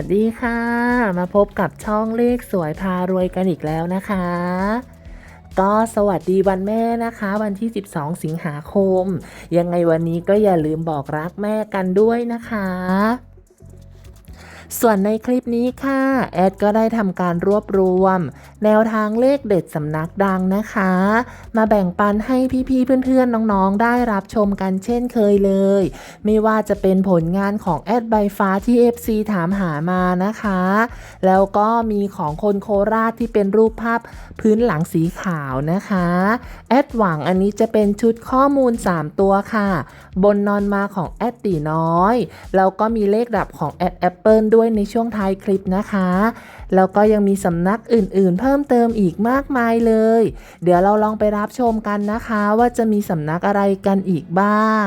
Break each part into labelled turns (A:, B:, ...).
A: วัสดีค่ะ มาพบกับช่องเลขสวยพารวยกันอีกแล้วนะคะ ก็สวัสดีวันแม่นะคะ วันที่ 12 สิงหาคม ยังไงวันนี้ก็อย่าลืมบอกรักแม่กันด้วยนะคะ ส่วนในคลิปนี้ค่ะ แอดก็ได้ทำการรวบรวม แนวทางเลขเด็ดสำนักดังนะคะ มาแบ่งปันให้พี่ๆเพื่อนๆน้องๆ ได้รับชมกันเช่นเคยเลย ไม่ว่าจะเป็นผลงานของแอดใบฟ้าที่ FC ถามหามานะคะ แล้วก็มีของคนโคราชที่เป็นรูปภาพพื้นหลังสีขาวนะคะ แอดหวังอันนี้จะเป็นชุดข้อมูล 3 ตัวค่ะ บนนอนมาของแอดตีน้อย แล้วก็มีเลขดับของแอดแอปเปิลด้วย้วยในช่วงท้ายคลิปนะคะ แล้วก็ยังมีสำนักอื่นๆ เพิ่มเติมอีกมากมายเลย เดี๋ยวเราลองไปรับชมกันนะคะ ว่าจะมีสำนักอะไรกันอีกบ้าง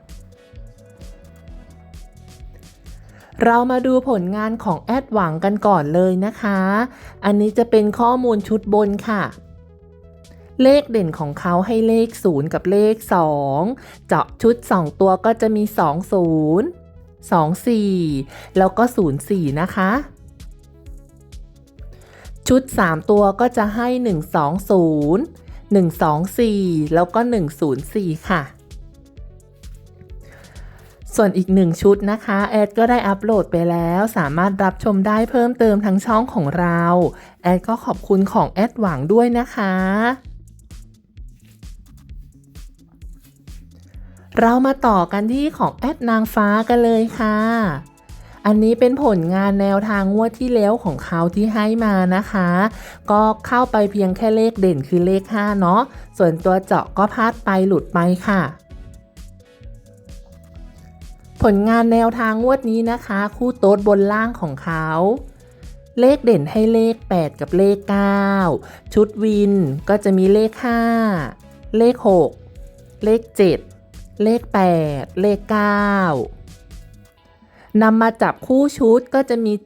A: เรามาดูผลงานของแอดหวังกันก่อนเลยนะคะ อันนี้จะเป็นข้อมูลชุดบนค่ะ เลขเด่นของเขาให้เลข 0 กับเลข 2 เจาะชุด 2 ตัวก็จะมี 2 0 2 4 แล้วก็ 0 4 นะคะ ชุด 3 ตัวก็จะให้ 1 2 0 1 2 4 แล้วก็ 1 0 4 ค่ะ ส่วนอีกหนึ่งชุดนะคะ แอดก็ได้อัปโหลดไปแล้ว สามารถรับชมได้เพิ่มเติมทั้งช่องของเรา แอดก็ขอบคุณของแอดหวังด้วยนะคะ เรามาต่อกันที่ของแอดนางฟ้ากันเลยค่ะ อันนี้เป็นผลงานแนวทางงวดที่แล้วของเขาที่ให้มานะคะ ก็เข้าไปเพียงแค่เลขเด่นคือเลข 5 เนาะ ส่วนตัวเจาะก็พลาดไปหลุดไปค่ะ ผลงานแนวทางงวดนี้นะคะ คู่โต๊ดบนล่างของเขา เลขเด่นให้เลข 8 กับเลข 9 ชุดวินก็จะมีเลข 5 เลข 6 เลข 7 เลข 8 เลข 9นำมาจับคู่ชุดก็จะมี 75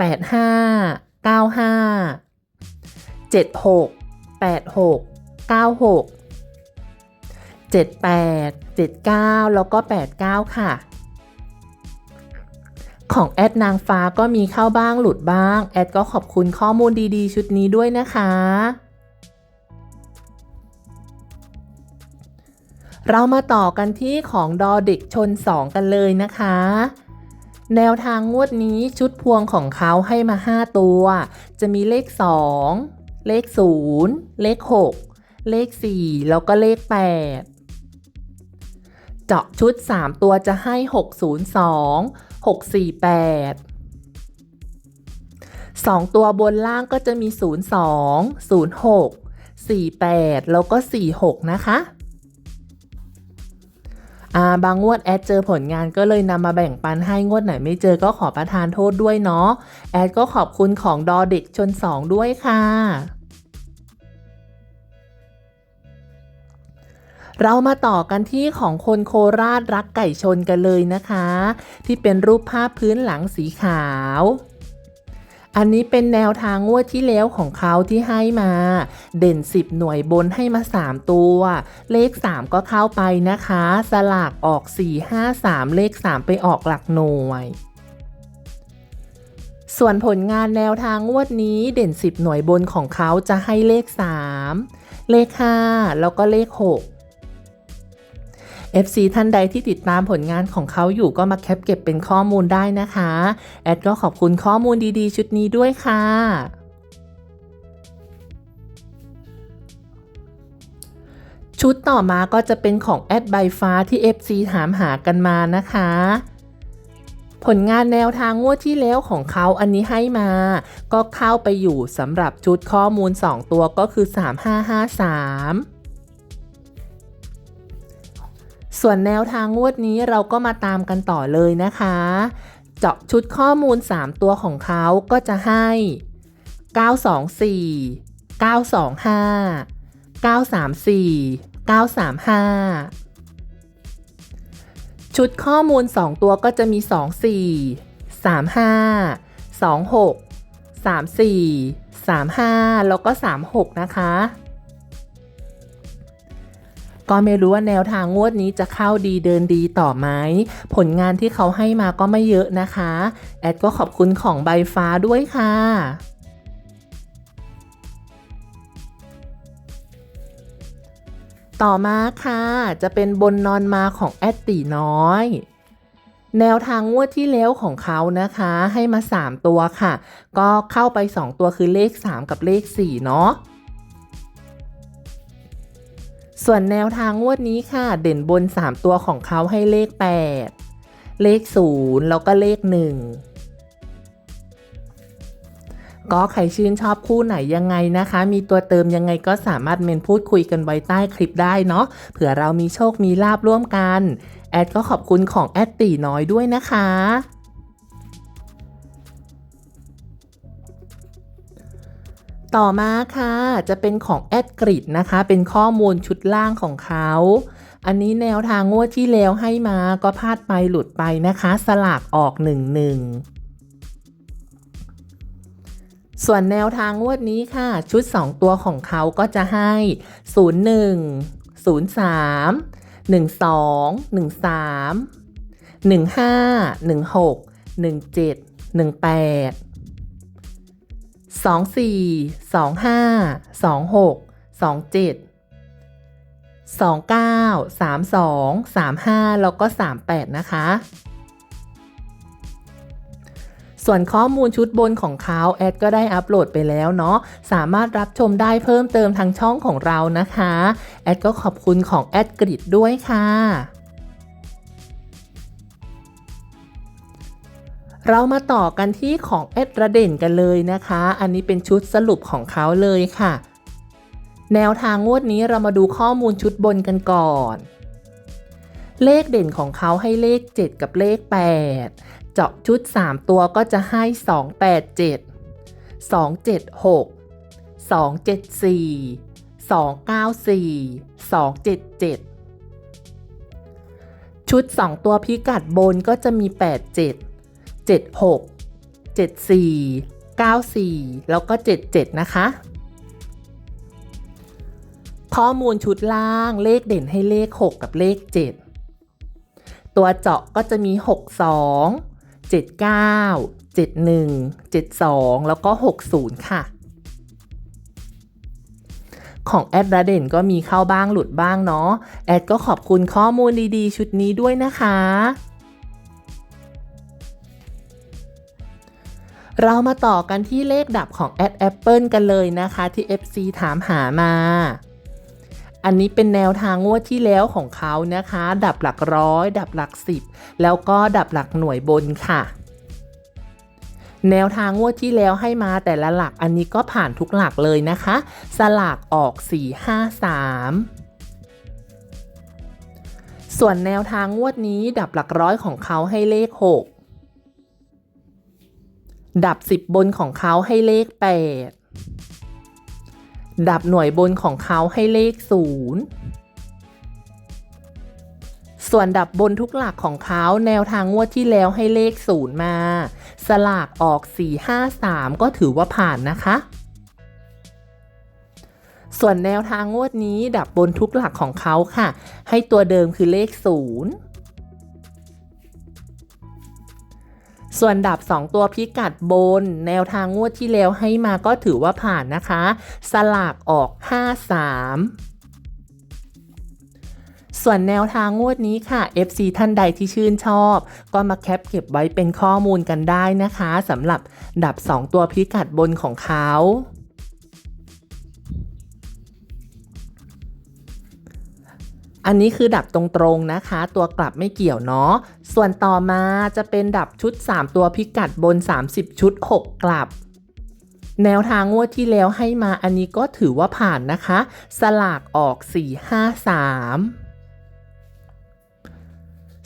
A: 85 95 76 86 96 78 79 แล้วก็ 89 ค่ะ ของแอดนางฟ้าก็มีเข้าบ้างหลุดบ้าง แอดก็ขอบคุณข้อมูลดีๆ ชุดนี้ด้วยนะคะ เรามาต่อกันที่ของดอเด็กชน 2 กันเลยนะคะ แนวทางงวดนี้ชุดพวงของเขาให้มา 5 ตัว จะมีเลข 2 เลข 0 เลข 6 เลข 4 แล้วก็เลข 8 เจาะชุด 3 ตัวจะให้ 602 648 2 ตัวบนล่างก็จะมี 02 06 48 แล้วก็ 46 นะคะาบางงวดแอดเจอผลงานก็เลยนำมาแบ่งปันให้งวดไหนไม่เจอก็ขอประทานโทษด้วยเนาะ แอดก็ขอบคุณของดอเด็กชน 2 ด้วยค่ะ เรามาต่อกันที่ของคนโคราชรักไก่ชนกันเลยนะคะ ที่เป็นรูปภาพพื้นหลังสีขาว อันนี้เป็นแนวทางงวดที่แล้วของเขาที่ให้มา เด่น 10 หน่วยบนให้มา 3 ตัว เลข 3 ก็เข้าไปนะคะ สลากออก 4 5 3 เลข 3 ไปออกหลักหน่วยส่วนผลงานแนวทางงวดนี้เด่น 10 หน่วยบนของเขาจะให้เลข 3 เลข 5 แล้วก็เลข 6 FC ท่านใดที่ติดตามผลงานของเขาอยู่ก็มาแคปเก็บเป็นข้อมูลได้นะคะ แอดก็ขอบคุณข้อมูลดีๆ ชุดนี้ด้วยค่ะชุดต่อมาก็จะเป็นของแอดใบฟ้าที่ FC ถามหากันมานะคะ ผลงานแนวทางงวดที่แล้วของเขาอันนี้ให้มา ก็เข้าไปอยู่สำหรับชุดข้อมูล 2 ตัวก็คือ 3553 ส่วนแนวทางงวดนี้เราก็มาตามกันต่อเลยนะคะ เจาะชุดข้อมูล 3 ตัวของเขาก็จะให้ 924 925 934 935 ชุดข้อมูล 2 ตัวก็จะมี 24 35 26 34 35 แล้วก็ 36 นะคะ ก็ไม่รู้ว่าแนวทางงวดนี้จะเข้าดีเดินดีต่อไหมผลงานที่เขาให้มาก็ไม่เยอะนะคะ แอดก็ขอบคุณของใบฟ้าด้วยค่ะต่อมาค่ะจะเป็นบนนอนมาของแอดตีน้อย แนวทางงวดที่แล้วของเขานะคะให้มา 3 ตัวค่ะ ก็เข้าไป 2 ตัวคือเลข 3 กับเลข 4 เนาะ ส่วนแนวทางงวดนี้ค่ะ เด่นบน 3 ตัวของเขาให้เลข 8 เลข 0 แล้วก็เลข 1 ก็ใครชื่นชอบคู่ไหนยังไงนะคะ มีตัวเติมยังไงก็สามารถเมนพูดคุยกันไว้ใต้คลิปได้เนาะเผื่อเรามีโชคมีลาบร่วมกัน แอดก็ขอบคุณของแอดตีน้อยด้วยนะคะ ต่อมาค่ะจะเป็นของแอดกริดนะคะ เป็นข้อมูลชุดล่างของเขา อันนี้แนวทางงวดที่แล้วให้มาก็พลาดไปหลุดไปนะคะ สลากออก1 1ส่วนแนวทางงวดนี้ค่ะ ชุด 2 ตัวของเขาก็จะให้ 01 03 12 13 15 16 17 18 24 25 26 27 29 32 35 แล้วก็ 38 นะคะ ส่วนข้อมูลชุดบนของเขาแอดก็ได้อัปโหลดไปแล้วเนาะ สามารถรับชมได้เพิ่มเติมทางช่องของเรานะคะ แอดก็ขอบคุณของแอดกริดด้วยค่ะ เรามาต่อกันที่ของแอดระเด่นกันเลยนะคะ อันนี้เป็นชุดสรุปของเขาเลยค่ะ แนวทางงวดนี้เรามาดูข้อมูลชุดบนกันก่อน เลขเด่นของเขาให้เลข 7 กับเลข 8 เจาะชุด 3 ตัวก็จะให้ 287 276 274 294 277 ชุด 2 ตัวพิกัดบนก็จะมี 87 76 74 94 แล้วก็ 77 นะคะ ข้อมูลชุดล่างเลขเด่นให้เลข 6 กับเลข 7 ตัวเจาะก็จะมี 62 79 71 72 แล้วก็ 60 ค่ะ ของแอดระเด่นก็มีเข้าบ้างหลุดบ้างเนาะแอดก็ขอบคุณข้อมูลดีๆ ชุดนี้ด้วยนะคะ เรามาต่อกันที่เลขดับของแอดแอปเปิลกันเลยนะคะที่ FC ถามหามา อันนี้เป็นแนวทางงวดที่แล้วของเขานะคะ ดับหลักร้อย ดับหลักสิบแล้วก็ดับหลักหน่วยบนค่ะแนวทางงวดที่แล้วให้มาแต่ละหลักอันนี้ก็ผ่านทุกหลักเลยนะคะ สลากออก 4 5 3 ส่วนแนวทางงวดนี้ดับหลักร้อยของเขาให้เลข 6 ดับ 10 บนของเขาให้เลข 8 ดับหน่วยบนของเขาให้เลข 0 ส่วนดับบนทุกหลักของเขาแนวทางงวดที่แล้วให้เลข 0 มา สลากออก 4 5 3 ก็ถือว่าผ่านนะคะ ส่วนแนวทางงวดนี้ดับบนทุกหลักของเขาค่ะ ให้ตัวเดิมคือเลข 0 ส่วนดับ 2 ตัวพิกัดบน แนวทางงวดที่แล้วให้มาก็ถือว่าผ่านนะคะ สลากออก 5 3ส่วนแนวทางงวดนี้ค่ะ FC ท่านใดที่ชื่นชอบ ก็มาแคปเก็บไว้เป็นข้อมูลกันได้นะคะสำหรับดับ 2 ตัวพิกัดบนของเขา อันนี้คือดับตรงๆนะคะ ตัวกลับไม่เกี่ยวเนาะ ส่วนต่อมาจะเป็นดับชุด 3 ตัวพิกัดบน 30 ชุด 6 กลับ แนวทางงวดที่แล้วให้มาอันนี้ก็ถือว่าผ่านนะคะ สลากออก 4 5 3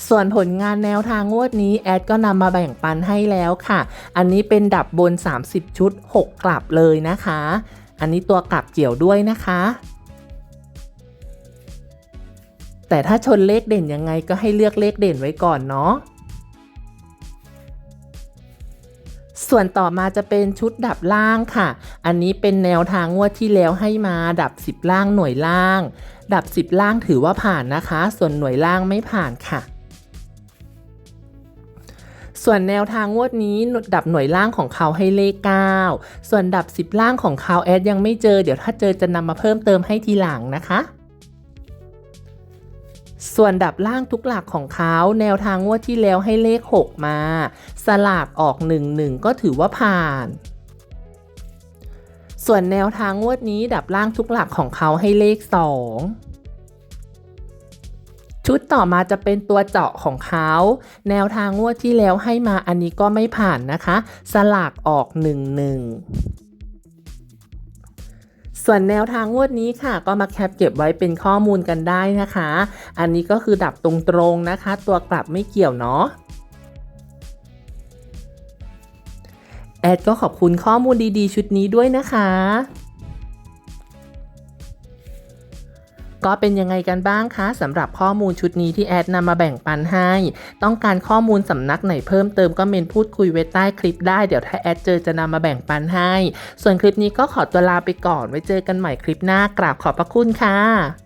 A: ส่วนผลงานแนวทางงวดนี้แอดก็นำมาแบ่งปันให้แล้วค่ะ อันนี้เป็นดับบน 30 ชุด 6 กลับเลยนะคะ อันนี้ตัวกลับเกี่ยวด้วยนะคะ แต่ถ้าชนเลขเด่นยังไงก็ให้เลือกเลขเด่นไว้ก่อนเนาะส่วนต่อมาจะเป็นชุดดับล่างค่ะ อันนี้เป็นแนวทางงวดที่แล้วให้มาดับ 10 ล่างหน่วยล่าง ดับ 10 ล่างถือว่าผ่านนะคะ ส่วนหน่วยล่างไม่ผ่านค่ะ ส่วนแนวทางงวดนี้ดับหน่วยล่างของเขาให้เลข 9 ส่วนดับ 10 ล่างของเขาแอดยังไม่เจอ เดี๋ยวถ้าเจอจะนำมาเพิ่มเติมให้ทีหลังนะคะ ส่วนดับล่างทุกหลักของเขาแนวทางงวดที่แล้วให้เลข 6 มา สลากออก 1 1 ก็ถือว่าผ่าน ส่วนแนวทางงวดนี้ดับล่างทุกหลักของเขาให้เลข 2ชุดต่อมาจะเป็นตัวเจาะของเขา แนวทางงวดที่แล้วให้มาอันนี้ก็ไม่ผ่านนะคะ สลากออก 1 1 ส่วนแนวทางงวดนี้ค่ะก็มาแคปเก็บไว้เป็นข้อมูลกันได้นะคะ อันนี้ก็คือดับตรงๆนะคะ ตัวกลับไม่เกี่ยวเนาะแอดก็ขอบคุณข้อมูลดีๆ ชุดนี้ด้วยนะคะ ก็เป็นยังไงกันบ้างคะสำหรับข้อมูลชุดนี้ที่แอดนำมาแบ่งปันให้ ต้องการข้อมูลสำนักไหนเพิ่มเติมก็เมนพูดคุยไว้ใต้คลิปได้เดี๋ยวถ้าแอดเจอจะนำมาแบ่งปันให้ ส่วนคลิปนี้ก็ขอตัวลาไปก่อนไว้เจอกันใหม่คลิปหน้ากราบขอบพระคุณค่ะ